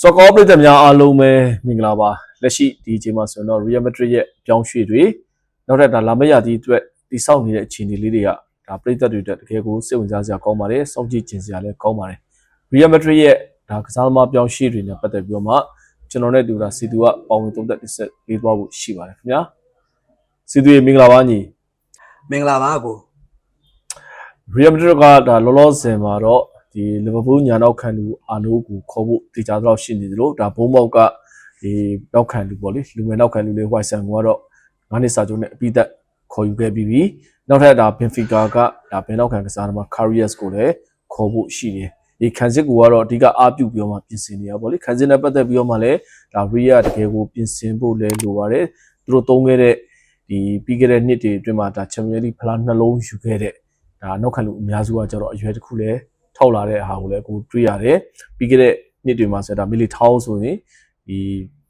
စောကောပရိသတ်များအားလုံးပဲမင်္ဂလာပါလက်ရှိဒီအချိန်မှာဆိုရင်တော့ Real Madrid ရဲ့ပြောင်းရွှေ့တွေနောက်ထပ်ဒါလာမရသည့်အတွက်တိစောက်နေတဲ့အခြေအနေလေးတွေကဒါပရိသတ်တွေအတွက်တကယ်ကိုစိတ်ဝင်စားစရာကောင်းပါတယ်စောင့်ကြည့်ကျင်စရာလည်းကောင်းပါတယ် Real Madrid ရဲ့ဒါကစားသမားပြောင်းရွှေ့တွေနဲ့ပတ်သက်ပြီးတော့မှကျွန်တော်နဲ့တူတာစီတူကပေါဝင်သုံးသက်တစ်ဆက်ပေးသွားဖို့ရှိပါတယ်ခင်ဗျာစီတူရေမင်္ဂလာပါညီမင်္ဂလာပါကို Real Madrid ကဒါလောလောဆယ်မှာတော့ ဒီလီဗာပူးညာနောက်ခံလူအာနိုးကိုခေါ်ဖို့တေချာတော့ရှိနေသလိုဒါဘုံမောက်ကဒီနောက်ခံလူပေါ့လေလူငယ်နောက်ခံလူလေးဝိုင်ဆန်ကတော့ငါးနှစ်စာချုပ်နဲ့အပိသက်ခေါ်ယူခဲ့ပြီးပြီနောက်ထပ်ဒါဘင်ဖီကာကဒါဘယ်နောက်ခံကစားသမားကာရီယက်စ်ကိုလည်းခေါ်ဖို့ရှိတယ်ဒီခန်စစ်ကိုကတော့အဓိကအားပြုပြီးတော့မှပြင်ဆင်နေရပါလေခန်စစ်နဲ့ပတ်သက်ပြီးတော့မှလည်းဒါရီယာတကယ်ကိုပြင်ဆင်ဖို့လည်းလိုပါတယ်သူတို့သုံးခဲ့တဲ့ဒီပြီးခဲ့တဲ့နှစ်တွေအတွင်းမှာဒါချန်ပီယံလိဖလားနှလုံးယူခဲ့တဲ့ဒါနောက်ခံလူအများစုကကျတော့အရွယ်တစ်ခုလဲ ထောက်လာတဲ့အားကိုလည်းကိုတွေ့ရတယ်ပြီးခဲ့တဲ့နှစ်တွေမှာဆိုတော့မီလီထောင်းဆိုရင်ဒီ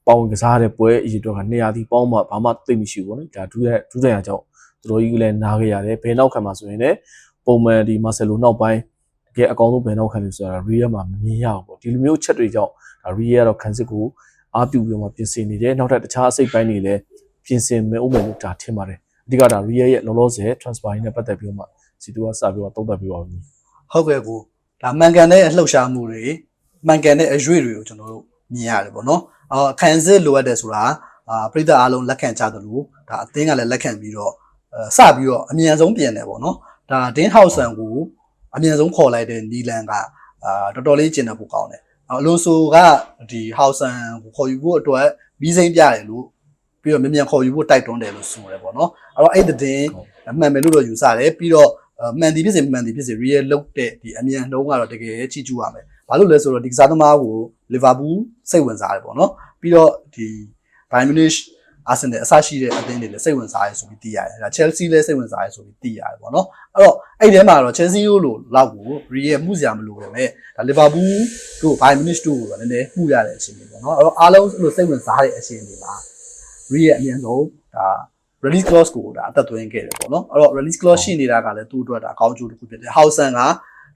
ပေါင်ကစားတဲ့ပွဲအရေးတော့က200တီပေါင်းမှဘာမှသိမရှိဘူးပေါ့နော်ဒါဒူးတဲ့ဒူးတဲ့အကြောင်းသူတို့ကြီးလည်းနားခဲ့ရတယ်ဘယ်နောက်ခံမှာဆိုရင်လည်းပုံမှန်ဒီမာဆယ်လိုနောက်ပိုင်းတကယ်အကောင်းဆုံးဘယ်နောက်ခံလို့ဆိုတာရီးယားမှာမမြင်ရဘူးပေါ့ဒီလိုမျိုးချက်တွေကြောင့်ဒါရီးယားကတော့ခံစစ်ကိုအားပြုပြီးမှပြင်ဆင်နေတယ်နောက်ထပ်တခြားအစိတ်ပိုင်းတွေလည်းပြင်ဆင်မယ်ဥပမာလို့ဒါထင်ပါတယ်အဓိကဒါရီးယားရဲ့လောလောဆယ် transfer နဲ့ပတ်သက်ပြီးတော့မှစီတူကစပြီးတော့တုံးသက်ပြီးပါပြီဟုတ်ကဲ့ကို ဒါမှန်ကန်တဲ့အလှုပ်ရှားမှုတွေမှန်ကန်တဲ့အရွေ့တွေကိုကျွန်တော်တို့မြင်ရတယ်ပေါ့နော်အော်ခံစစ်လိုအပ်တယ်ဆိုတာအာပြည်သက်အားလုံးလက်ခံကြသလိုဒါအသင်းကလည်းလက်ခံပြီးတော့အဲစပြီးတော့အမြန်ဆုံးပြင်တယ်ပေါ့နော်ဒါဒင်းဟောက်ဆန်ကိုအမြန်ဆုံးခေါ်လိုက်တဲ့နီလန်ကအာတော်တော်လေးကျင်တဲ့ဖို့ကောင်းတယ်အလိုဆိုကဒီဟောက်ဆန်ကိုခေါ်ယူဖို့အတွက်ပြီးစိမ့်ပြတယ်လို့ပြီးတော့မြန်မြန်ခေါ်ယူဖို့တိုက်တွန်းတယ်လို့ဆိုတယ်ပေါ့နော်အဲ့တော့အဲ့ဒီတဲ့အမှန်ပဲလို့တော့ယူဆတယ်ပြီးတော့ မှန်ဒီဖြစ်စေမှန်ဒီဖြစ်စေ real လောက်တဲ့ဒီအမြန်နှုံးကတော့တကယ်ချီကျူးရမယ်။ဘာလို့လဲဆိုတော့ဒီကစားသမားကိုလီဗာပူးစိတ်ဝင်စားတယ်ပေါ့နော်။ပြီးတော့ဒီဘိုင်မြူနစ်အာဆင်နယ်အဆရှိတဲ့အသင်းတွေလည်းစိတ်ဝင်စားရဲဆိုပြီးသိရတယ်။ဒါ Chelsea လည်းစိတ်ဝင်စားရဲဆိုပြီးသိရတယ်ပေါ့နော်။အဲ့တော့အဲ့ဒီထဲမှာတော့ Chelsea လို့လောက်ကို real မှုစရာမလိုပဲမဲ့ဒါလီဗာပူးတို့ဘိုင်မြူနစ်တို့ကိုလည်းနည်းနည်းမှုရတဲ့အချိန်တွေပေါ့နော်။အဲ့တော့အားလုံးလို့စိတ်ဝင်စားတဲ့အချိန်တွေမှာ real အမြန်ဆုံးဒါ release clause ကိုဒါအသက်သွင်းခဲ့တယ်ပေါ့နော်အဲ့တော့ release clause ရှိနေတာကလည်းသူ့အတွက်ဒါအကောင်းကျိုးတစ်ခုဖြစ်တယ် Housen က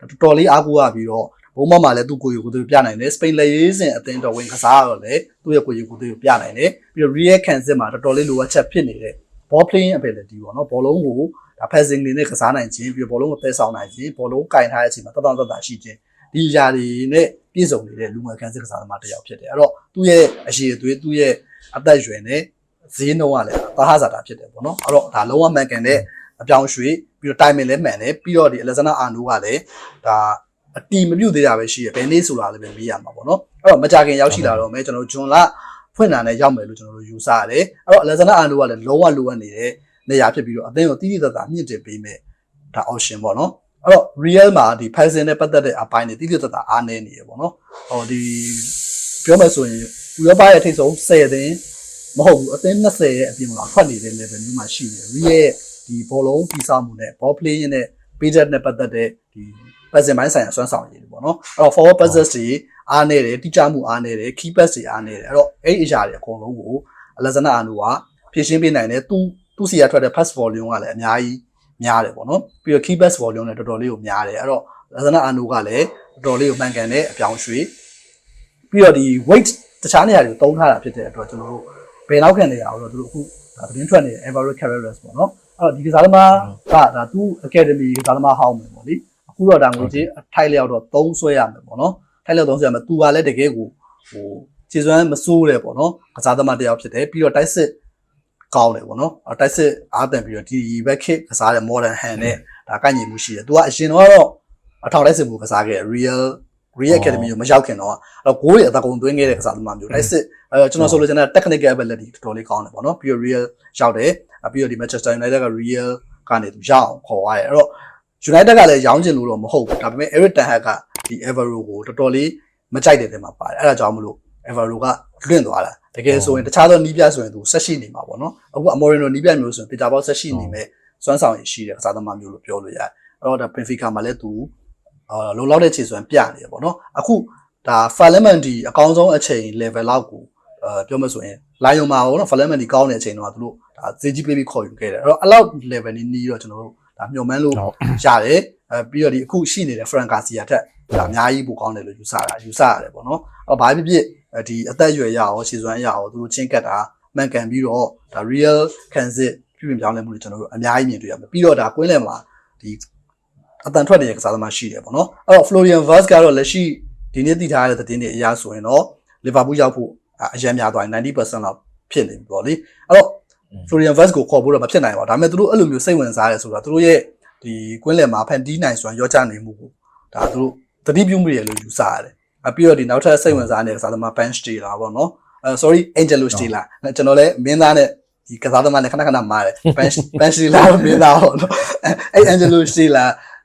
တော်တော်လေးအားကိုးရပြီးတော့ဘုံမမှာလည်းသူ့ကိုယ်ကိုယ်သူပြနိုင်တယ် Spain လက်ရေးစဉ်အသင်းတော်ဝင်ကစားတော့လည်းသူ့ရဲ့ကိုယ်ကိုယ်သူပြနိုင်တယ်ပြီးတော့ real cancer မှာတော်တော်လေးလိုအပ်ချက်ဖြစ်နေတဲ့ ball playing ability ပေါ့နော်ဘောလုံးကိုဒါ passing တွေနဲ့ကစားနိုင်ခြင်းပြီးတော့ဘောလုံးကိုသဲဆောင်နိုင်ခြင်းဘောလုံးကင်ထားတဲ့အချိန်မှာတတောင့်တတရှိခြင်းဒီຢာတွေနဲ့ပြည့်စုံနေတဲ့လူငယ်ခန်းစစ်ကစားသမားတစ်ယောက်ဖြစ်တယ်အဲ့တော့သူ့ရဲ့အရှိအသွေးသူ့ရဲ့အသက်အရွယ်နဲ့ ဈေးနှုန်းကလည်းသာဟဇာတာဖြစ်တယ်ပေါ့နော်အဲ့တော့ဒါလုံးဝမှန်ကန်တဲ့အပြောင်းရွှေ့ပြီးတော့ timing လည်းမှန်တယ်ပြီးတော့ဒီ Alexander Arnold ကလည်းဒါအတီမပြုတ်သေးတာပဲရှိရဘယ်နေ့ဆိုတာလည်းပဲမေးရမှာပေါ့နော်အဲ့တော့မကြခင်ရောက်ရှိလာတော့မယ်ကျွန်တော်တို့ဂျွန်လဖွင့်တာနဲ့ရောက်မယ်လို့ကျွန်တော်တို့ယူဆရတယ်အဲ့တော့ Alexander Arnold ကလည်းလုံးဝလိုအပ်နေတဲ့နေရာဖြစ်ပြီးတော့အသင်းကိုတိတိကျကျမြင့်တင်ပေးမယ်ဒါ option ပေါ့နော်အဲ့တော့ real မှာဒီ Python နဲ့ပတ်သက်တဲ့အပိုင်းတွေတိတိကျကျအားနည်းနေရပေါ့နော်ဟောဒီပြောမယ်ဆိုရင်ဥရောပရဲ့ထိပ်ဆုံး10သင်း မဟုတ်ဘူးအသင်း20ရဲ့အပြင်မှာဖတ်နေတဲ့ level မျိုးမှာရှိတယ် real ရဲ့ဒီဘောလုံးပြီးစားမှုနဲ့ ball playing နဲ့ budget နဲ့ပတ်သက်တဲ့ဒီ passing ပိုင်းဆိုင်ရာစွမ်းဆောင်ရည်တွေပေါ့နော်အဲ့တော့ forward passes တွေအားနေတယ်တိကျမှုအားနေတယ် key pass တွေအားနေတယ်အဲ့တော့အဲ့ဒီအရာတွေအကုန်လုံးကို Alexander Arnold ကဖြည့်ရှင်းပေးနိုင်တယ်သူသူစီရထွက်တဲ့ pass volume ကလည်းအများကြီးများတယ်ပေါ့နော်ပြီးတော့ key pass volume လည်းတော်တော်လေးကိုများတယ်အဲ့တော့ Alexander Arnold ကလည်းတော်တော်လေးကိုမှန်ကန်တဲ့အပြောင်းရွှေ့ပြီးတော့ဒီ weight တခြားနေရာတွေကိုတုံးထားတာဖြစ်တဲ့အတွက်ကျွန်တော်တို့ ဘယ်နောက်ခံနေရအောင်တော့သူတို့အခုဒါသတင်းထွက်နေတဲ့ Everett Carreras ပေါ့နော်အဲ့တော့ဒီကစားသမားကဒါသူ academy ကစားသမားဟောင်းမယ်ပေါ့လေအခုတော့ဒါငွေကြေးထိုက်လျောက်တော့သုံးဆွဲရမယ်ပေါ့နော်ထိုက်လျောက်သုံးဆွဲရမယ်သူကလည်းတကယ်ကိုဟိုခြေစွမ်းမစိုးတယ်ပေါ့နော်ကစားသမားတစ်ယောက်ဖြစ်တယ်ပြီးတော့တိုက်စစ်ကောင်းတယ်ပေါ့နော်အဲ့တိုက်စစ်အားတန်ပြီးတော့ဒီဘက်ခစ်ကစားတဲ့ modern hand နဲ့ဒါကိုက်ညီမှုရှိတယ်သူကအရင်တော့အထောက်တိုက်စစ်မှုကစားခဲ့ real real academy ကိုမရောက်ခင်တော့အဲ့တော့ဂိုးတွေအတကုံသွင်းခဲ့တဲ့ကစားသမားမျိုးတိုက်စစ်အဲကျွန်တော်ဆိုလို့ကျွန်တော် technical ability တော်တော်လေးကောင်းတယ်ပေါ့နော်ပြီးတော့ real ရောက်တယ်ပြီးတော့ဒီ Manchester United က real ကနေသူရအောင်ခေါ်သွားတယ်အဲ့တော့ United ကလည်းရောင်းချင်လို့တော့မဟုတ်ဘူးဒါပေမဲ့ Eric Ten Hag ကဒီ Evero ကိုတော်တော်လေးမကြိုက်တဲ့တဲ့မှာပါတယ်အဲ့ဒါကြောင့်မလို့ Evero ကလွင့်သွားတာတကယ်ဆိုရင်တခြားသောနီးပြဆိုရင်သူဆက်ရှိနေမှာပေါ့နော်အခု Amorino နီးပြမျိုးဆိုရင် Peter Bosz ဆက်ရှိနေမဲ့စွမ်းဆောင်ရည်ရှိတဲ့ကစားသမားမျိုးလို့ပြောလို့ရတယ်အဲ့တော့ဒါ Benfica မှာလည်းသူအာ လုံလောက်တဲ့ခြေစွမ်းပြနေတယ်ပေါ့နော်အခုဒါ Fallemendi အကောင်းဆုံးအချိန် level လောက်ကိုအဲပြောမှဆိုရင် Lion မှာပေါ့နော် Fallemendi ကောင်းတဲ့အချိန်တော့သူတို့ဒါဈေးကြီးပေးပြီးခေါ်ယူခဲ့တယ်အဲ့တော့အလောက် level နီးနီးတော့ကျွန်တော်တို့ဒါမျှော်မှန်းလို့ရတယ်အဲပြီးတော့ဒီအခုရှိနေတဲ့ Frank Garcia ထက်ဒါအများကြီးပိုကောင်းတယ်လို့ယူဆတာယူဆရတယ်ပေါ့နော်အဲဘာဖြစ်ဖြစ်ဒီအသက်အရွယ်ရအောင်ခြေစွမ်းရအောင်သူတို့ချင်းကတ်တာမှန်ကန်ပြီးတော့ဒါ real transit ပြုပြင်ပြောင်းလဲမှုတွေကျွန်တော်တို့အများကြီးမြင်တွေ့ရမယ်ပြီးတော့ဒါကွင်းလယ်မှာဒီ အတန်ထွက်တဲ့ကစားသမားရှိတယ်ပေါ့နော်အဲ့တော့ Florian Wirtz ကတော့လက်ရှိဒီနေ့တည်ထားတဲ့သတင်းတွေအရဆိုရင်တော့ Liverpool ရောက်ဖို့အရန်များသွားရင်90%လောက်ဖြစ်နေပြီပေါ့လေအဲ့တော့ Florian Wirtz ကိုခေါ်ဖို့တော့မဖြစ်နိုင်ပါဘူးဒါပေမဲ့သူတို့အဲ့လိုမျိုးစိတ်ဝင်စားရဲဆိုတော့သူတို့ရဲ့ဒီကွင်းလယ်မှာဖန်တီးနိုင်စွမ်းရောချနေမှုကိုဒါသူတို့တတိပြုမှုတွေလို့ယူဆရတယ်အပြီးတော့ဒီနောက်ထပ်စိတ်ဝင်စားနေတဲ့ကစားသမား bench တွေလာပေါ့နော်အဲ sorry Angelo Stella ကျွန်တော်လည်းမင်းသားနဲ့ဒီကစားသမားနဲ့ခဏခဏမားတယ် bench bench တွေလာမင်းသားပေါ့နော်အဲ Angelo Stella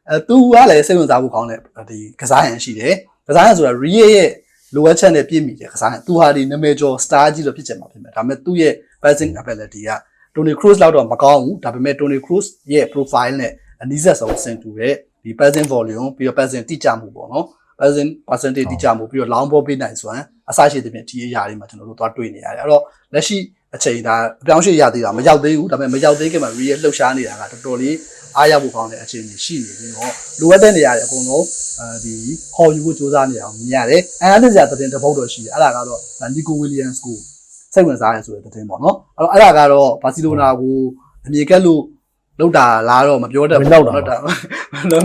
အဲသူကလည်းစိတ်ဝင်စားဖို့ကောင်းတဲ့ဒီကစားရန်ရှိတယ်ကစားရန်ဆိုတာ Ria ရဲ့လိုအပ်ချက်နဲ့ပြည့်မီတဲ့ကစားရန်သူဟာဒီနာမည်ကျော် star ကြီးလို့ဖြစ်ချင်မှာဖြစ်မယ်ဒါပေမဲ့သူ့ရဲ့ passing ability က Tony Cruz လောက်တော့မကောင်းဘူးဒါပေမဲ့ Tony Cruz ရဲ့ profile နဲ့အနီးစပ်ဆုံးဆင်တူတဲ့ဒီ passing volume ပြီးတော့ passing တိကျမှုပေါ့နော် passing percentage တိကျမှုပြီးတော့ long ball ပေးနိုင်စွမ်းအစရှိတဲ့ပြင်ဒီအရာတွေမှာကျွန်တော်တို့သွားတွေ့နေရတယ်အဲ့တော့လက်ရှိအချိန်ဒါအပြောင်းရွှေ့ရသေးတာမရောက်သေးဘူးဒါပေမဲ့မရောက်သေးခင်မှာ real လှုပ်ရှားနေတာကတော်တော်လေး အားရဖို့ကောင်းတဲ့အခြေအနေရှိနေပြီးတော့လိုအပ်တဲ့နေရာတွေအကုန်လုံးအဲဒီခေါ်ယူဖို့စူးစမ်းနေအောင်မြင်ရတယ်အဲအဲ့ဒါစရာသတင်းတစ်ပုဒ်တော့ရှိတယ်အဲ့ဒါကတော့ Nico Williams ကိုစိတ်ဝင်စားရဲဆိုတဲ့သတင်းပေါ့နော်အဲ့တော့အဲ့ဒါကတော့ဘာစီလိုနာကိုအမြေကက်လို့လောက်တာလားတော့မပြောတတ်ဘူးနော်ဒါ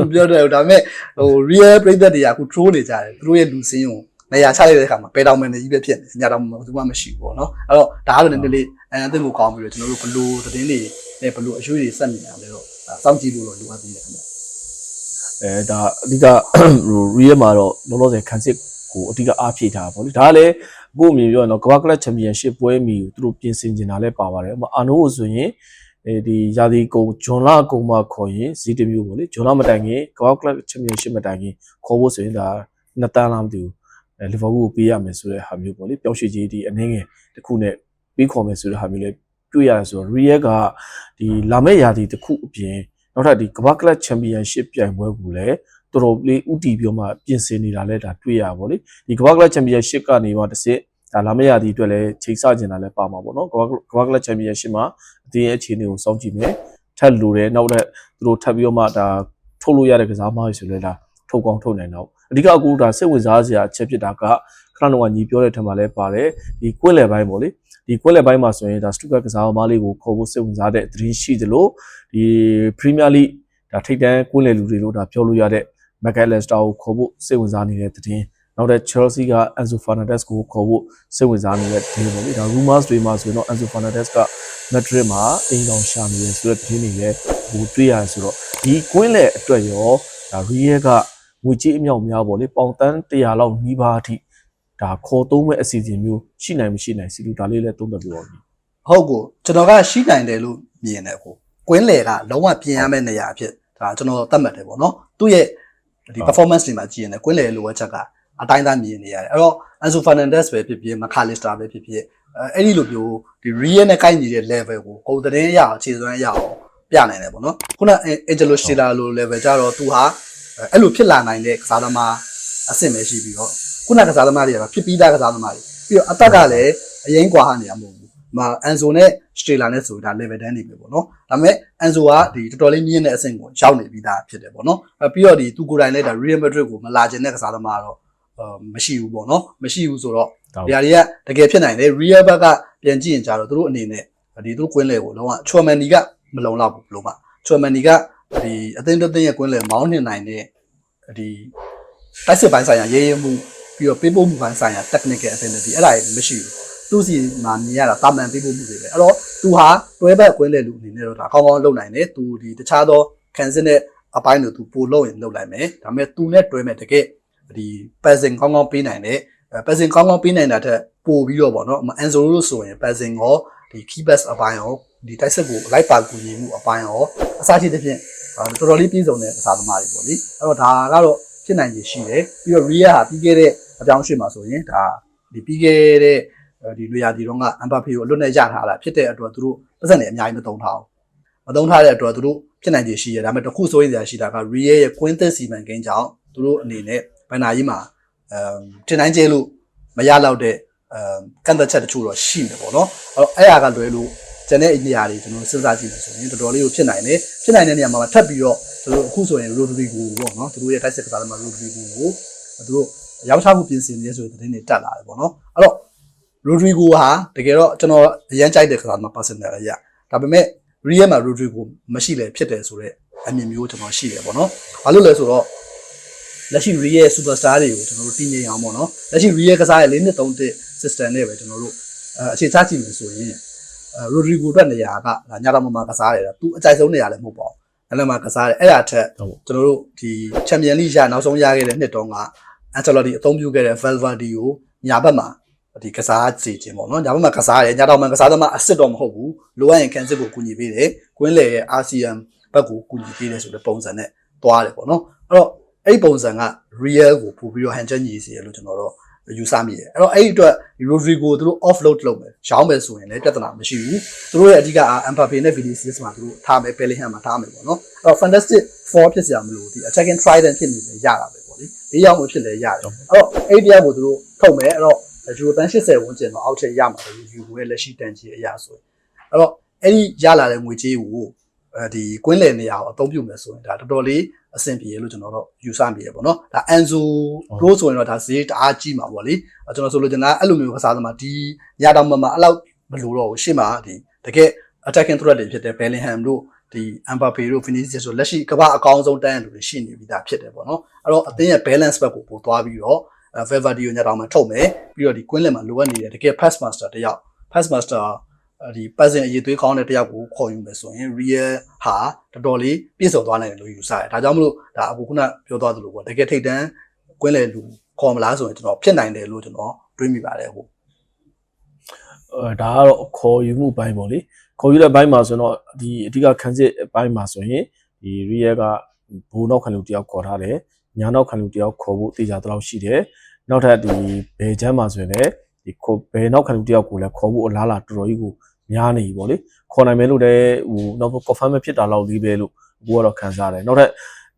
မပြောတတ်ဘူးဒါပေမဲ့ဟို real ပြိသက်တွေကအခု troll နေကြတယ်သူတို့ရဲ့လူစင်းကိုနေရာချလိုက်တဲ့အခါမှာပဲတောင်မယ်နေကြီးပဲဖြစ်နေညတောင်ဘူးမှမရှိဘူးပေါ့နော်အဲ့တော့ဒါကတော့နည်းနည်းလေးအဲအသိကိုကောင်းပြီးတော့ကျွန်တော်တို့ဘလို့သတင်းတွေနဲ့ဘလို့အရွှေတွေဆက်နေအောင်လဲတော့ စောင့်ကြည့်ဖို့တော့လိုအပ်သေးတယ်ခင်ဗျအဲဒါအဓိကဟို real မှာတော့လောလောဆယ်ခံစစ်ကိုအဓိကအားဖြည့်ထားတာပေါ့လေဒါကလည်းအခုအမြင်ပြောရင်တော့ကမ္ဘာကလပ်ချန်ပီယံရှစ်ပွဲမီကိုသူတို့ပြင်ဆင်နေတာလည်းပါပါတယ်ဥပမာအာနိုးကိုဆိုရင်အဲဒီယာဒီကုံဂျွန်လာကုံမှာခေါ်ရင်ဇီတမျိုးပေါ့လေဂျွန်လာမတိုင်ခင်ကမ္ဘာကလပ်ချန်ပီယံရှစ်မတိုင်ခင်ခေါ်ဖို့ဆိုရင်ဒါနှစ်တန်းလားမသိဘူးအဲလီဗာပူးကိုပေးရမယ်ဆိုတဲ့ဟာမျိုးပေါ့လေပျောက်ရွှေ့ကြီးဒီအနည်းငယ်တစ်ခုနဲ့ပေးခေါ်မယ်ဆိုတဲ့ဟာမျိုးလည်း တွေ့ရတယ်ဆိုတော့ real ကဒီလာမယ့်ယာဒီတစ်ခုအပြင်နောက်ထပ်ဒီကမ္ဘာကလပ်ချန်ပီယံရှစ်ပြိုင်ပွဲကိုလည်းတော်တော်လေးဥတီပြောမှပြင်ဆင်နေတာလဲဒါတွေ့ရပါဗောလေဒီကမ္ဘာကလပ်ချန်ပီယံရှစ်ကနေမှတစ်စစ်ဒါလာမယ့်ရာသီအတွက်လည်းချိန်ဆကျင်တာလည်းပါမှာပေါ့နော်ကမ္ဘာကမ္ဘာကလပ်ချန်ပီယံရှစ်မှာအတင်းရဲ့အခြေအနေကိုစောင့်ကြည့်မယ်ထပ်လိုတယ်နောက်ထပ်သူတို့ထပ်ပြီးတော့မှဒါထုတ်လို့ရတဲ့ကစားမတွေဆိုလဲဒါထုတ်ကောင်းထုတ်နိုင်တော့အဓိကအခုဒါစိတ်ဝင်စားစရာအချက်ဖြစ်တာကခဏတော့ညီပြောတဲ့ထက်မှာလည်းပါတယ်ဒီကွင်းလယ်ပိုင်းပေါ့လေ ဒီကွင်းလယ်ပိုင်းမှာဆိုရင်ဒါစတူကတ်ကစားသမားလေးကိုခေါ်ဖို့စိတ်ဝင်စားတဲ့သတင်းရှိသလိုဒီပရီးမီးယားလိဒါထိပ်တန်းကွင်းလယ်လူတွေလို့ဒါပြောလို့ရတဲ့မက်ကယ်လက်စတာကိုခေါ်ဖို့စိတ်ဝင်စားနေတဲ့သတင်းနောက်တဲ့ Chelsea က Enzo Fernandez ကိုခေါ်ဖို့စိတ်ဝင်စားနေတဲ့သတင်းပေါ့လေဒါ rumors တွေမှာဆိုရင်တော့ Enzo Fernandez က Madrid မှာအင်ကောင်ရှာနေတယ်ဆိုတဲ့သတင်းတွေလည်းဟိုတွေ့ရတယ်ဆိုတော့ဒီကွင်းလေအတွက်ရောဒါ Real ကငွေကြေးအမြောက်များပေါ့လေပေါင်တန်း100လောက်နီးပါးအထိ ဒါခေါ်သုံးမဲ့အစီအစဉ်မျိုးရှိနိုင်မရှိနိုင်စီလူဒါလေးလည်းသုံးသပ်ပြပါဦးဟုတ်ကိုကျွန်တော်ကရှိနိုင်တယ်လို့မြင်တယ်ကိုကွင်းလေကလုံးဝပြင်ရမယ့်နေရာအဖြစ်ဒါကျွန်တော်သတ်မှတ်တယ်ပေါ့နော်သူ့ရဲ့ဒီ performance တွေမှာကြည့်ရင်လည်းကွင်းလေလိုအပ်ချက်ကအတိုင်းသားမြင်နေရတယ်အဲ့တော့ Enzo Fernandez ပဲဖြစ်ဖြစ် McAllister ပဲဖြစ်ဖြစ်အဲ့ဒီလိုမျိုးဒီ real နဲ့ကိုက်ညီတဲ့ level ကိုကိုယ်သတင်းရအောင်ခြေစွမ်းရအောင်ပြနိုင်တယ်ပေါ့နော်ခုန Angelo Stella လို level ကြတော့သူဟာအဲ့လိုဖြစ်လာနိုင်တဲ့ကစားသမားအဆင့်ပဲရှိပြီးတော့ ခုနကစားသမားတွေကတော့ဖြစ်ပြီးသားကစားသမားတွေပြီးတော့အသက်ကလည်းအရင်กว่าဟာနေရမဟုတ်ဘူးမှာ Enzo နဲ့ Stella နဲ့ဆိုဒါ level တန်းနေပြီပေါ့နော်ဒါပေမဲ့ Enzo ကဒီတော်တော်လေးမြင့်တဲ့အဆင့်ကိုရောက်နေပြီးသားဖြစ်တယ်ပေါ့နော်အဲပြီးတော့ဒီသူကိုယ်တိုင်လည်းဒါ Real Madrid ကိုမလာချင်တဲ့ကစားသမားတော့အာမရှိဘူးပေါ့နော်မရှိဘူးဆိုတော့ဒီဟာတွေကတကယ်ဖြစ်နိုင်တယ် Real ဘက်ကပြန်ကြည့်ရင်ကြတော့သူတို့အနေနဲ့ဒီသူတို့ကွင်းလေကိုလုံးဝ Chouamani ကမလုံလောက်ဘူးလို့ပါ Chouamani ကဒီအသင်းတစ်သင်းရဲ့ကွင်းလေမောင်းနေနိုင်တဲ့ဒီတိုက်စစ်ပိုင်းဆိုင်ရာရေးရမှု ပြီးတော့ပေးပို့မှုပိုင်းဆိုင်ရာ technical ability အဲ့ဒါတွေမရှိဘူးသူစီမှာမြင်ရတာတာမန်ပေးပို့မှုတွေပဲအဲ့တော့သူဟာတွဲဘက်ကွင်းလေလူအနေနဲ့တော့ဒါကောင်းကောင်းလုပ်နိုင်တယ်သူဒီတခြားသောခံစစ်နဲ့အပိုင်းတို့သူပို့လို့ရင်လုပ်လိုက်မယ်ဒါပေမဲ့သူနဲ့တွဲမဲ့တကယ်ဒီ passing ကောင်းကောင်းပေးနိုင်တယ် passing ကောင်းကောင်းပေးနိုင်တာထက်ပို့ပြီးတော့ပေါ့နော် Anzo လို့ဆိုရင် passing ရောဒီ key pass အပိုင်းရောဒီတိုက်စစ်ကိုလိုက်ပါကူညီမှုအပိုင်းရောအစားရှိတဲ့ဖြင့်တော်တော်လေးပြည့်စုံတဲ့စာသမားတွေပေါ့လေအဲ့တော့ဒါကတော့ဖြစ်နိုင်ရရှိတယ်ပြီးတော့ Ria ဟာပြီးခဲ့တဲ့ အကြောင်းရှိမှာဆိုရင်ဒါဒီပြီးခဲ့တဲ့ဒီလူရဒီတော့ကအမ်ဘာဖေကိုအလွတ်နဲ့ရထားတာဖြစ်တဲ့အတွက်သူတို့ပတ်စံနေအများကြီးမတုံးထားဘူးမတုံးထားတဲ့အတွက်သူတို့ဖြစ်နိုင်ရရှိရဒါပေမဲ့တခုဆိုရင်ရှိတာက Ria ရဲ့ Quintet စီမံကိန်းကြောင့်သူတို့အနေနဲ့ဘန်နာကြီးမှာအမ်တင်တိုင်းကျဲလို့မရတော့တဲ့အမ်ကန့်သက်ချက်တချို့တော့ရှိမယ်ပေါ့နော်အဲ့တော့အဲ့ဟာကလွယ်လို့ကျန်တဲ့အရာတွေကျွန်တော်စဉ်းစားကြည့်မယ်ဆိုရင်တော်တော်လေးကိုဖြစ်နိုင်တယ်ဖြစ်နိုင်တဲ့နေရာမှာထပ်ပြီးတော့သူတို့အခုဆိုရင် Rodrigo ပေါ့နော်သူတို့ရဲ့တိုက်စစ်ကစားသမား Rodrigo ကိုသူတို့ ရောက်ချမှုပြင်ဆင်နေဆိုတဲ့သတင်းတွေတက်လာတယ်ပေါ့နော်အဲ့တော့ Rodrigo ဟာတကယ်တော့ကျွန်တော်အရန်ကြိုက်တဲ့ကစားသမား personal အရာဒါပေမဲ့ Real မှာ Rodrigo မရှိလေဖြစ်တယ်ဆိုတော့အမြင်မျိုးကျွန်တော်ရှိတယ်ပေါ့နော်ဘာလို့လဲဆိုတော့လက်ရှိ Real superstar တွေကိုကျွန်တော်တို့တည်ငြိမ်အောင်ပေါ့နော်လက်ရှိ Real ကစားရဲ့၄နှစ်3တစ် system နဲ့ပဲကျွန်တော်တို့အခြေချကြည့်မယ်ဆိုရင်အဲရိုဒရီဂိုအတွက်နေရာကညတော်မှာကစားရတယ်သူအကြိုက်ဆုံးနေရာလည်းမဟုတ်ပါဘူးအဲ့လိုမှကစားတယ်အဲ့ဒါထက်ကျွန်တော်တို့ဒီချန်ပီယံလိရနောက်ဆုံးရခဲ့တဲ့နှစ်တုန်းက အန်ချယ်လော်တီအသုံးပြုခဲ့တဲ့ Valverde ကိုညာဘက်မှာဒီကစားစီခြင်းပေါ့နော်ညာဘက်မှာကစားတယ်ညတော်မှာကစားသမားအစ်စ်တော့မဟုတ်ဘူးလိုအပ်ရင်ကန်စစ်ကိုကူညီပေးတယ်ကွင်းလေရဲ့ RCM ဘက်ကိုကူညီပေးတယ်ဆိုတဲ့ပုံစံနဲ့သွားတယ်ပေါ့နော်အဲ့တော့အဲ့ဒီပုံစံက real ကိုပို့ပြီးတော့ hand check ညီစီရလို့ကျွန်တော်တို့ယူဆမိတယ်အဲ့တော့အဲ့ဒီအတွက် Rodrigo သူတို့ offload လုပ်မယ်ရောင်းမယ်ဆိုရင်လည်းပြဿနာမရှိဘူးသူတို့ရဲ့အဓိက Mbappe နဲ့ Vinicius မှာသူတို့ထားမယ် Bellingham မှာထားမယ်ပေါ့နော်အဲ့တော့ fantastic four ဖြစ်စရာမလိုဒီ attacking trident ဖြစ်နေတယ်ရတာပဲပေါ့ လေဒီရောက်မှဖြစ်လဲရတယ်အဲ့တော့အဲ့ဒီတရားကိုသူတို့ထုတ်မယ်အဲ့တော့ဂျူရိုတန်80ဝန်းကျင်တော့အောက်ထည့်ရမှာပဲယူကိုရဲ့လက်ရှိတန်ကြီးအရာဆိုရင်အဲ့တော့အဲ့ဒီရလာတဲ့ငွေကြေးကိုအဲဒီကွင်းလယ်နေရာကိုအသုံးပြုမယ်ဆိုရင်ဒါတော်တော်လေးအဆင်ပြေလို့ကျွန်တော်တို့ယူဆမိရပေါ့နော်ဒါ Enzo Pro ဆိုရင်တော့ဒါဈေးတအားကြီးမှာပေါ့လေကျွန်တော်ဆိုလို့ကျွန်တော်အဲ့လိုမျိုးကစားသမားဒီညတောင်မှမအဲ့လောက်မလို့တော့ဘူးရှေ့မှာဒီတကယ် attacking threat တွေဖြစ်တဲ့ Bellingham တို့ ဒီ Mbappe တို့ Vinicius တို့လက်ရှိကမ္ဘာအကောင်းဆုံးတန်းလူတွေရှိနေပြီသားဖြစ်တယ်ပေါ့နော်အဲ့တော့အသင်းရဲ့ balance ဘက်ကိုပို့သွားပြီးတော့ Valverde ကိုညတောင်မှထုတ်မယ်ပြီးတော့ဒီ Queen လက်မှာလိုအပ်နေတဲ့တကယ် pass master တယောက် pass master ဒီပတ်စင်အရေးသွေးကောင်းတဲ့တယောက်ကိုခေါ်ယူမယ်ဆိုရင် real ဟာတော်တော်လေးပြည့်စုံသွားနိုင်တယ်လို့ယူဆတယ်။ဒါကြောင့်မလို့ဒါအခုခုနပြောသွားသလိုပေါ့တကယ်ထိတ်တန်းကွင်းလေလူခေါ်မလားဆိုရင်ကျွန်တော်ဖြစ်နိုင်တယ်လို့ကျွန်တော်တွေးမိပါတယ်ဟုတ်အဲဒါကတော့ခေါ်ယူမှုပိုင်းပေါ့လေ ခေါ်ယူတဲ့ဘိုင်းမှာဆိုတော့ဒီအဓိကခန်းစစ်ဘိုင်းမှာဆိုရင်ဒီ real ကဘိုးနောက်ခံလူတယောက်ခေါ်ထားတယ်ညာနောက်ခံလူတယောက်ခေါ်ဖို့တေချာတော့ရှိတယ်နောက်ထပ်ဒီဘယ်ချမ်းမှာဆိုရင်လည်းဒီခေါ်ဘယ်နောက်ခံလူတယောက်ကိုလည်းခေါ်ဖို့အလားလာတော်တော်ကြီးကိုများနေပြီပေါ့လေခေါ်နိုင်မယ်လို့လည်းဟိုနောက် confirm ဖြစ်တာလောက်လေးပဲလို့ဘိုးကတော့ခံစားတယ်နောက်ထပ်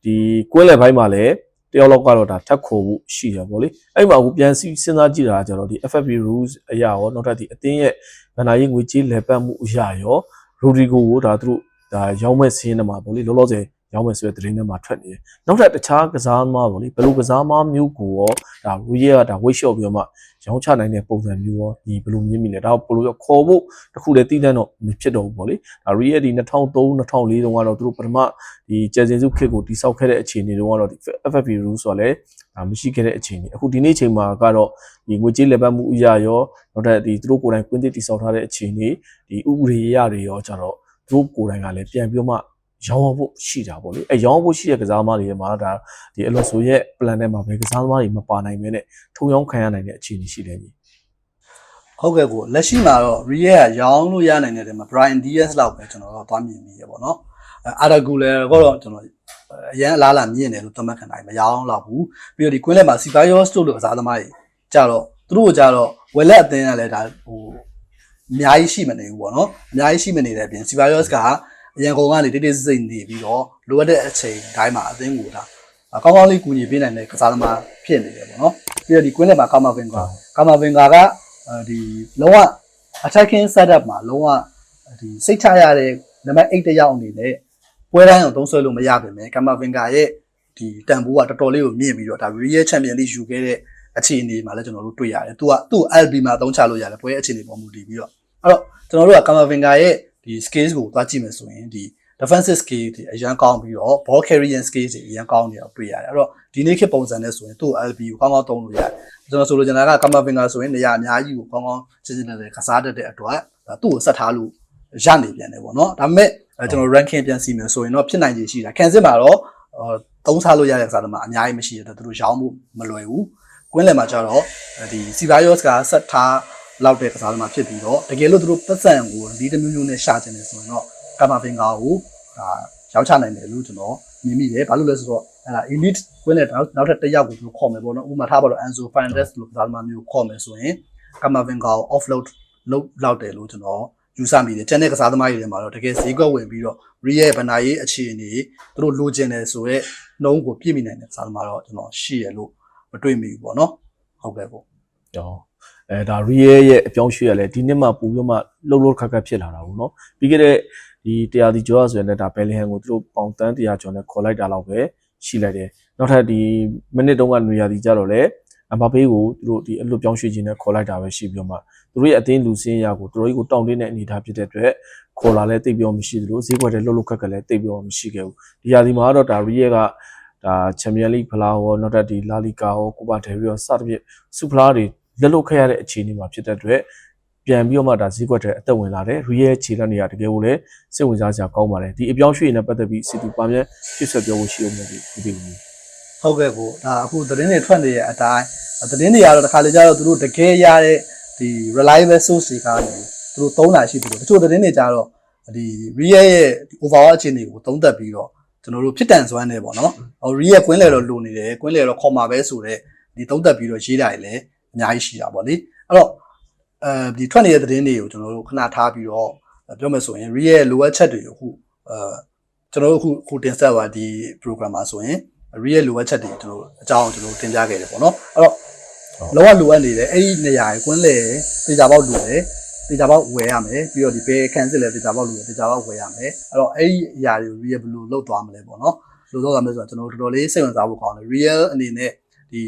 ဒီကွဲလေဘိုင်းမှာလည်းတယောက်လောက်ကတော့ဒါထက်ခေါ်ဖို့ရှိတယ်ပေါ့လေအဲ့မှာအခုပြန်စဉ်းစားကြည့်တာကျတော့ဒီ FFP rules အရာရောနောက်ထပ်ဒီအသင်းရဲ့ ဗန္ဒာရေးငွေကြေးလဲပတ်မှုအရာရောရိုဒီဂိုကိုဒါသူတို့ဒါရောင်းမဲ့စင်းနေမှာပေါ့လေလောလောဆယ်ရောင်းမဲ့ဆိုတဲ့သတင်းထဲမှာထွက်နေတယ်နောက်ထပ်တခြားကစားသမားပေါ့လေဘယ်လိုကစားသမားမျိုးကိုရောဒါရူရဲကဒါဝိတ်ရှော့ပြီးတော့မှရောင်းချနိုင်တဲ့ပုံစံမျိုးရောဒီဘယ်လိုမြင်မိလဲဒါဘယ်လိုခေါ်ဖို့တခုလည်းတည်တတ်တော့မဖြစ်တော့ဘူးပေါ့လေဒါရူရဲဒီ2003 2004တုန်းကတော့သူတို့ပထမဒီကျယ်စင်စုခစ်ကိုတိစောက်ခဲ့တဲ့အခြေအနေတုန်းကတော့ဒီ FFP rules ဆိုတော့လေ ဒါမရှိခဲ့တဲ့အခြေအနေအခုဒီနေ့ချိန်မှာကတော့ဒီငွေကြေးလက်ပတ်မှုအရာရောနောက်ထပ်ဒီသူတို့ကိုယ်တိုင်ကွင်းသစ်တိစောက်ထားတဲ့အခြေအနေဒီဥပဒေရတွေရောကြတော့သူတို့ကိုယ်တိုင်ကလည်းပြန်ပြီးမှရောင်းဖို့ရှိတာပေါ့လေအဲရောင်းဖို့ရှိတဲ့ကစားသမားတွေမှာဒါဒီအလော်ဆိုရဲ့ plan ထဲမှာပဲကစားသမားတွေမပါနိုင်မဲနဲ့ထုံရောင်းခံရနိုင်တဲ့အခြေအနေရှိတယ်ကြီးဟုတ်ကဲ့ကိုလက်ရှိမှာတော့ Real ကရောင်းလို့ရနိုင်တဲ့နေရာမှာ Brian Diaz လောက်ပဲကျွန်တော်တို့သွားမြင်မိရပေါ့နော်အာဒါဂူလည်းကတော့ကျွန်တော် အရန်အလားလာမြင်တယ်လို့သတ်မှတ်ခံနိုင်မရောင်းတော့ဘူးပြီးတော့ဒီ Queen လက်မှာ Ceballos တို့လိုကစားသမားတွေကြတော့သူတို့ကကြတော့ဝက်လက်အသင်းကလည်းဒါဟိုအများကြီးရှိမနေဘူးပေါ့နော်အများကြီးရှိမနေတဲ့အပြင် Ceballos ကအရန်ကုန်ကနေတိတိစိတ်နေပြီးတော့လိုအပ်တဲ့အချိန်တိုင်းမှာအသင်းကိုဒါကောင်းကောင်းလေးကူညီပေးနိုင်တဲ့ကစားသမားဖြစ်နေတယ်ပေါ့နော်ပြီးတော့ဒီ Queen လက်မှာကာမာဗင်ကကာမာဗင်ကကဒီလုံးဝ attacking setup မှာလုံးဝဒီစိတ်ချရတဲ့နံပါတ်8တယောက်အနေနဲ့ ပွဲတိုင်းအောင်သုံးဆွဲလို့မရပါပဲကာမာဗင်ကာရဲ့ဒီတန်ဖိုးကတော်တော်လေးကိုမြင့်ပြီးတော့ဒါ Real Champion League ယူခဲ့တဲ့အခြေအနေမှာလည်းကျွန်တော်တို့တွေ့ရတယ်။ तू ကသူ့ LB မှာသုံးချလို့ရတယ်ပွဲအခြေအနေပေါ်မူတည်ပြီးတော့အဲ့တော့ကျွန်တော်တို့ကကာမာဗင်ကာရဲ့ဒီ skills ကိုသွားကြည့်မယ်ဆိုရင်ဒီ defensive skill တွေအရင်ကောင်းပြီးတော့ ball carrying skill တွေအရင်ကောင်းနေတာတွေ့ရတယ်အဲ့တော့ဒီနေ့ခေတ်ပုံစံနဲ့ဆိုရင်သူ့ LB ကိုကောင်းကောင်းသုံးလို့ရတယ်ကျွန်တော်ဆိုလိုချင်တာက Kamavinga ဆိုရင်နေရာအများကြီးကိုကောင်းကောင်းစစ်စစ်နဲ့ကစားတတ်တဲ့အတွက်ဒါသူ့ကိုဆက်ထားလို့ရနေပြန်တယ်ပေါ့နော်ဒါပေမဲ့ အဲကျွန်တော် ranking ပြန်စီမယ်ဆိုရင်တော့ဖြစ်နိုင်ခြေရှိတာခံစစ်မှာတော့အာသုံးစားလို့ရတဲ့ကစားသမားအများကြီးမရှိတဲ့အတွက်သူတို့ရောင်းဖို့မလွယ်ဘူးကွင်းလယ်မှာကျတော့ဒီ Sivayos ကဆက်ထားလောက်တဲ့ကစားသမားဖြစ်ပြီးတော့တကယ်လို့သူတို့ပတ်စံကိုဒီတစ်မျိုးမျိုးနဲ့ရှာချင်တယ်ဆိုရင်တော့ Kamavinga ကိုဒါရောက်ချနိုင်တယ်လို့ကျွန်တော်မြင်မိတယ်ဘာလို့လဲဆိုတော့အဲ့ဒါ elite ကွင်းနဲ့နောက်နောက်ထပ်တစ်ယောက်ကိုသူတို့ခေါ်မယ်ပေါ့နော်ဥပမာထားပါတော့ Enzo Fernandez လို့ကစားသမားမျိုးခေါ်မယ်ဆိုရင် Kamavinga ကို offload လုပ်လောက်တယ်လို့ကျွန်တော် ယူဆမိတယ်ကျန်တဲ့ကစားသမားတွေထဲမှာတော့တကယ်ဈေးကွက်ဝင်ပြီးတော့ real ဘဏ္ဍာရေးအခြေအနေသူတို့လိုချင်တယ်ဆိုတော့နှုံးကိုပြည့်မိနိုင်တဲ့ကစားသမားတော့ကျွန်တော်ရှိရလို့မတွေ့မိဘူးပေါ့နော်ဟုတ်ကဲ့ပေါ့ ။ကြောင်းအဲဒါ real ရဲ့အပြောင်းရွှေ့ရလဲဒီနှစ်မှပူပြီးမှလှုပ်လှုပ်ခက်ခက်ဖြစ်လာတာဘူးเนาะ။ပြီးခဲ့တဲ့ဒီတရားဒီကျော်ဆိုရင်လည်းဒါဘယ်လီဟန်ကိုသူတို့ပေါင်တန်းတရားကျော်နဲ့ခေါ်လိုက်တာတော့ပဲရှိလိုက်တယ်။နောက်ထပ်ဒီမိနစ်တုန်းကနေရာဒီကြတော့လေ အမဘေးကိုသူတို့ဒီအလွတ်ပြောင်းရွှေ့ခြင်းနဲ့ခေါ်လိုက်တာပဲရှိပြီးတော့မှသူတို့ရဲ့အသင်းလူစင်းရကိုတော်တော်ကြီးကိုတောင်းတင်းတဲ့အနေအထားဖြစ်တဲ့အတွက်ခေါ်လာလဲတိတ်ပြောမရှိသလိုဈေးကွက်တဲ့လှုပ်လှုပ်ခက်ခက်လဲတိတ်ပြောမရှိခဲ့ဘူး။ဒီရာဒီမှာကတော့ဒါ real ကဒါချန်ပီယံလိဖလားဟောနောက်ထပ်ဒီလာလီကာဟောကိုပါဒယ်ရီရောစသဖြင့်စူဖလားတွေလက်လွတ်ခဲ့ရတဲ့အခြေအနေမှာဖြစ်တဲ့အတွက်ပြန်ပြီးတော့မှဒါဈေးကွက်တဲ့အသက်ဝင်လာတယ် real ခြေလက်နေရတကယ်ကိုလည်းစိတ်ဝင်စားစရာကောင်းပါတယ်ဒီအပြောင်းရွှေ့နဲ့ပတ်သက်ပြီးစီတူပါမြဲပြည့်ဆွတ်ပြောဖို့ရှိအောင်လို့ဒီဒီလိုမျိုး ဟုတ်ကဲ့ကိုဒါအခုသတင်းတွေထွက်နေတဲ့အတိုင်းသတင်းတွေကတော့တစ်ခါလေကျတော့သူတို့တကယ်ရတဲ့ဒီ reliable source တွေကနေသူတို့သုံးတာရှိပြီးတော့တချို့သတင်းတွေကြတော့ဒီ real ရဲ့ overall အခြေအနေကိုသုံးသပ်ပြီးတော့ကျွန်တော်တို့ဖြစ်တန်စွမ်းနေပေါ့နော်ဟို real ကွင်းလေတော့လိုနေတယ်ကွင်းလေတော့ခေါ်မှာပဲဆိုတော့ဒီသုံးသပ်ပြီးတော့ရေးတာတွေလည်းအများကြီးရှိတာပေါ့လေအဲ့တော့အဲဒီထွက်နေတဲ့သတင်းတွေကိုကျွန်တော်တို့ခဏထားပြီးတော့ပြောမယ်ဆိုရင် real ရဲ့လိုအပ်ချက်တွေကိုအခုအဲကျွန်တော်တို့အခုအခုတင်ဆက်ပါဒီ program မှာဆိုရင် real လိုအပ်ချက်တွေကျွန်တော်တို့အကြောင်းကျွန်တော်တို့တင်ပြခဲ့တယ်ပေါ့နော်အဲ့တော့လောကလိုအပ်နေတယ်အဲ့ဒီနေရာကိုကွင်းလေတေချာပေါက်လိုတယ်တေချာပေါက်ဝယ်ရမယ်ပြီးတော့ဒီဘယ်ခန်းစစ်လဲတေချာပေါက်လိုတယ်တေချာပေါက်ဝယ်ရမယ်အဲ့တော့အဲ့ဒီအရာတွေကို real ဘယ်လိုလုပ်သွားမလဲပေါ့နော်ဘယ်လိုလုပ်ရမလဲဆိုတော့ကျွန်တော်တို့တော်တော်လေးစိတ်ဝင်စားဖို့ကောင်းတယ် real အနေနဲ့ဒီ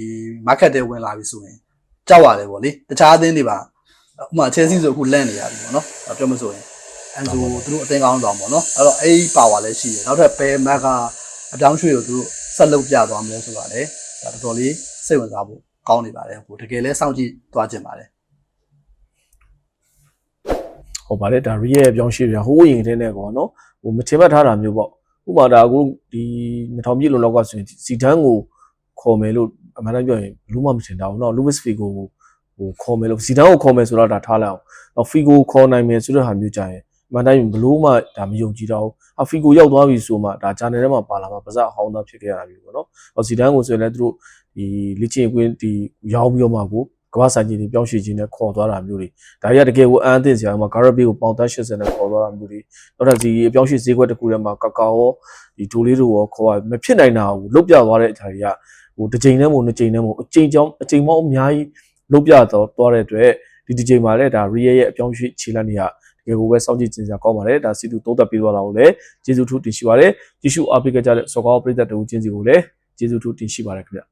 market တွေဝင်လာပြီဆိုရင်ကြောက်ရတယ်ပေါ့လေတခြားအသင်းတွေပါဥပမာ Chelsea ဆိုအခုလန့်နေရပြီပေါ့နော်အဲ့ပြောမဆိုရင်အန်ဆိုသူတို့အသင်းကောင်းဆောင်ပေါ့နော်အဲ့တော့အဲ့ဒီ power လည်းရှိတယ်နောက်ထပ်ဘယ် mark ကအပြောင်းရွှေ့ကိုသူတို့ ဆက်လုပ်ပြသွားမလဲဆိုပါတယ်ဒါတော်တော်လေးစိတ်ဝင်စားဖို့ကောင်းနေပါတယ်ဟိုတကယ်လဲစောင့်ကြည့်သွားကြင်ပါတယ်ဟုတ်ပါတယ်ဒါရီရဲ့ပြောင်းရွှေ့ပြဟိုးရင်တဲ့နဲ့ကောနော်ဟိုမထင်မှတ်ထားတာမျိုးပေါ့ဥပမာဒါအခုဒီ2000ပြည့်လုံလောက်ကဆိုရင်စီတန်းကိုခေါ်မယ်လို့အမှန်တမ်းပြောရင်ဘလို့မှမထင်တာဘူးနော် Louis Figo ကိုဟိုခေါ်မယ်လို့စီတန်းကိုခေါ်မယ်ဆိုတော့ဒါထားလိုက်အောင်တော့ Figo ခေါ်နိုင်မယ်ဆိုတဲ့ဟာမျိုးကြရင် မှန်တမ်းဘလို့မှဒါမယုံကြည်တော့ဘူးအ Figo ရောက်သွားပြီဆိုမှဒါ channel ထဲမှာပါလာမှာပါစအဟောင်းသားဖြစ်ခဲ့ရတာမျိုးပေါ့နော်ဟောစီဒန်းကိုဆိုရင်လည်းသူတို့ဒီလိချင်းကွင်းဒီရောင်းပြီးတော့မှကိုကမ္ဘာဆိုင်ကြီးတွေပြောင်းရွှေ့ခြင်းနဲ့ခေါ်သွားတာမျိုးတွေဒါတွေကတကယ်ကိုအန်အသင့်စရာမှာ Garabi ကိုပေါင်တန်း80နဲ့ခေါ်သွားတာမျိုးတွေနောက်ထပ်ဒီအပြောင်းရွှေ့ဈေးကွက်တစ်ခုထဲမှာကကာရောဒီဒိုလေးတို့ရောခေါ်ရမဖြစ်နိုင်တာကိုလုတ်ပြသွားတဲ့အချိန်တွေကဟိုတစ်ချိန်နဲ့မို့နှစ်ချိန်နဲ့မို့အချိန်ကြောင်းအချိန်မောင်းအများကြီးလုတ်ပြတော့သွားတဲ့အတွက်ဒီတစ်ချိန်မှာလည်းဒါ real ရဲ့အပြောင်းရွှေ့ခြေလက်နေရ တကယ်ကိုပဲစောင့်ကြည့်ကြင်စရာကောင်းပါတယ်ဒါစီတူသုံးသပ်ပေးသွားတာကိုလည်းကျေးဇူးထူးတင်ရှိပါတယ်ကျေးဇူးအားပေးကြတဲ့စော်ကောင်းပရိသတ်တို့ချင်းစီကိုလည်းကျေးဇူးထူးတင်ရှိပါတယ်ခင်ဗျ